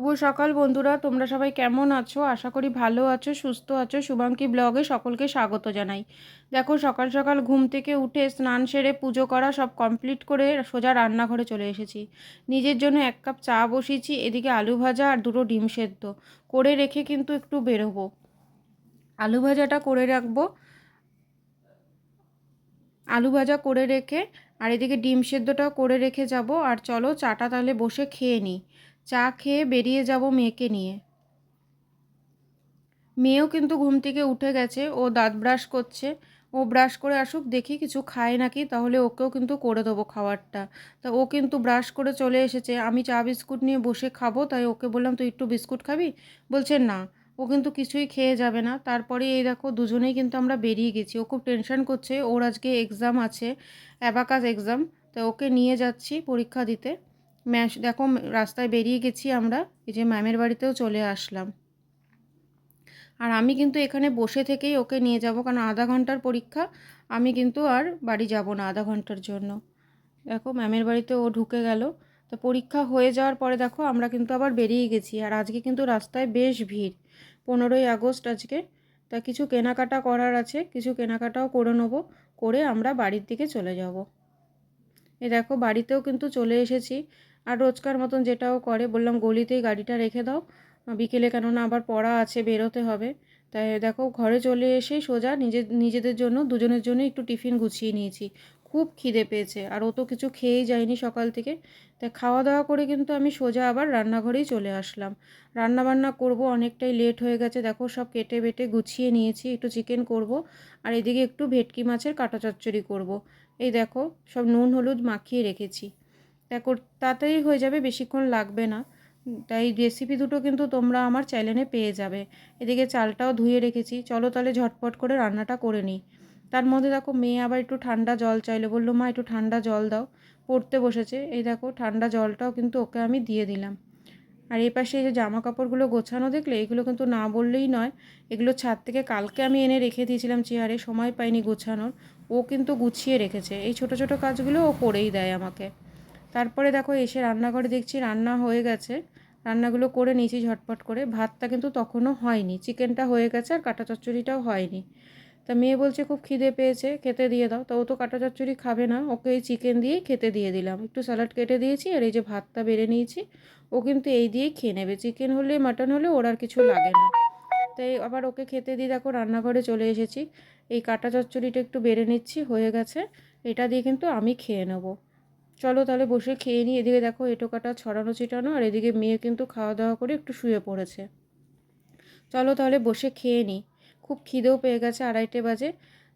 শুভ সকাল বন্ধুরা, তোমরা সবাই কেমন আছো? আশা করি ভালো আছো, সুস্থ আছো। শুভাঙ্কি ব্লগে সকলকে স্বাগত জানাই। দেখো, সকাল সকাল ঘুম থেকে উঠে স্নান সেরে পুজো করা সব কমপ্লিট করে সোজা রান্নাঘরে চলে এসেছি। নিজের জন্য এক কাপ চা বসিয়েছি, এদিকে আলু ভাজা আর দুটো ডিম সেদ্ধ। করে রেখে কিন্তু একটু বেরোবো। আলু ভাজাটা করে রাখব। আলু ভাজা করে রেখে আর এদিকে ডিম সেদ্ধটাও করে রেখে যাব। আর চলো চাটা তাহলে বসে খেয়ে নিই। চা খেয়ে বেরিয়ে যাব মেয়েকে নিয়ে। মেয়েও কিন্তু ঘুম থেকে উঠে গেছে, ও দাঁত ব্রাশ করছে, ও ব্রাশ করে আসুক, দেখি কিছু খায় নাকি, তাহলে ওকেও কিন্তু করে দেবো খাবারটা। তা ও কিন্তু ব্রাশ করে চলে এসেছে, আমি চা বিস্কুট নিয়ে বসে খাব, তাই ওকে বললাম, তুই একটু বিস্কুট খাবি? বলছে, না। ও কিন্তু কিছুই খেয়ে যাবে না। তারপরে এই দেখো, দুজনেই কিন্তু আমরা বেরিয়ে গেছি। ও খুব টেনশন করছে, ওর আজকে এক্সাম আছে, অ্যাবাকাস এক্সাম তো ওকে নিয়ে যাচ্ছি পরীক্ষা দিতে। ম্যাশ দেখো রাস্তায় বেরিয়ে গেছি আমরা, এই যে ম্যামের বাড়িতেও চলে আসলাম। আর আমি কিন্তু এখানে বসে থেকেই ওকে নিয়ে যাব, কারণ আধা ঘণ্টার পরীক্ষা, আমি কিন্তু আর বাড়ি যাব না আধা ঘণ্টার জন্য। দেখো ম্যামের বাড়িতে ও ঢুকে গেল। তো পরীক্ষা হয়ে যাওয়ার পরে দেখো আমরা কিন্তু আবার বেরিয়ে গেছি, আর আজকে কিন্তু রাস্তায় বেশ ভিড়, পনেরোই আগস্ট আজকে। তা কিছু কেনাকাটা করার আছে, কিছু কেনাকাটাও করে নেব, করে আমরা বাড়ির দিকে চলে যাব। এ দেখো বাড়িতেও কিন্তু চলে এসেছি আর রোজকার মতন যেটাও করে, বললাম গলিতেই গাড়িটা রেখে দাও। বিকেলে কেননা আবার পড়া আছে, বেরোতে হবে। তাই দেখো ঘরে চলে এসে সোজা নিজে, নিজেদের জন্য, দুজনের জন্য একটু টিফিন গুছিয়ে নিয়েছি। খুব খিদে পেয়েছে, আর ও তো কিছু খেয়েই যায়নি সকাল থেকে। তাই খাওয়া দাওয়া করে কিন্তু আমি সোজা আবার রান্নাঘরেই চলে আসলাম। রান্না বান্না করব, অনেকটাই লেট হয়ে গেছে, দেখো সব কেটে বেটে গুছিয়ে নিয়েছি, একটু চিকেন করব, আর এদিকে একটু ভেটকি মাছের কাটা চচ্চড়ি করব। এই দেখো সব নুন, হলুদ মাখিয়ে রেখেছি। দেখো তাড়াতাড়ি হয়ে যাবে, বেশিক্ষণ লাগবে না। তাই রেসিপি দুটো কিন্তু তোমরা আমার চ্যানেলে পেয়ে যাবে। এদিকে চালটাও ধুয়ে রেখেছি। চলো তাহলে ঝটপট করে রান্নাটা করে নিই। তার মধ্যে দেখো, মেয়ে আবার একটু ঠান্ডা জল চাইলে। বলল, মা, একটু ঠান্ডা জল দাও। পড়তে বসেছে। এই দেখো, ঠান্ডা জলটাও কিন্তু ওকে আমি দিয়ে দিলাম। আর এই পাশে এই যে জামা কাপড়গুলো গোছানো দেখলে, এগুলো কিন্তু না বললেই নয়। এগুলো ছাদ থেকে কালকে আমি এনে রেখে দিয়েছিলাম চেয়ারে, সময় পাইনি গোছানোর। ও কিন্তু গুছিয়ে রেখেছে। এই ছোট ছোট কাজগুলো ও করেই দেয় আমাকে। তারপরে দেখো এসে রান্নাঘরে দেখছি রান্না হয়ে গেছে। রান্নাগুলো করে নিয়েছি ঝটপট করে। ভাতটা কিন্তু তখনও হয়নি। চিকেনটা হয়ে গেছে আর কাটা চচ্চড়িটাও হয়নি। তা মেয়ে বলছে, খুব খিদে পেয়েছে, খেতে দিয়ে দাও। তা ও তো কাটা চচ্চড়ি খাবে না। ওকে এই চিকেন দিয়েই খেতে দিয়ে দিলাম। একটু স্যালাড কেটে দিয়েছি আর এই যে ভাতটা বেড়ে নিয়েছি, ও কিন্তু এই দিয়েই খেয়ে নেবে। চিকেন হলে, মাটন হলে ওর আর কিছু লাগে না। তাই আবার ওকে খেতে দিয়ে দেখো রান্নাঘরে চলে এসেছি। এই কাটা চচ্চড়িটা একটু বেড়ে নিচ্ছি, হয়ে গেছে। এটা দিয়ে কিন্তু আমি খেয়ে নেব। চলো তাহলে বসে খেয়ে নিই। এদিকে দেখো এটো কাটা, ছড়ানো, ছিটানো, আর এদিকে মেয়ে কিন্তু খাওয়া দাওয়া করে একটু শুয়ে পড়েছে। চলো তাহলে বসে খেয়ে নিই। খুব খিদেও পেয়ে গেছে আড়াইটে বাজে।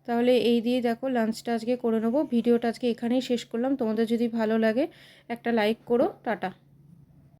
তাহলে এই দিয়ে দেখো লাঞ্চটা আজকে করে নেব। ভিডিওটা আজকে এখানেই শেষ করলাম। তোমাদের যদি ভালো লাগে একটা লাইক করো। টাটা।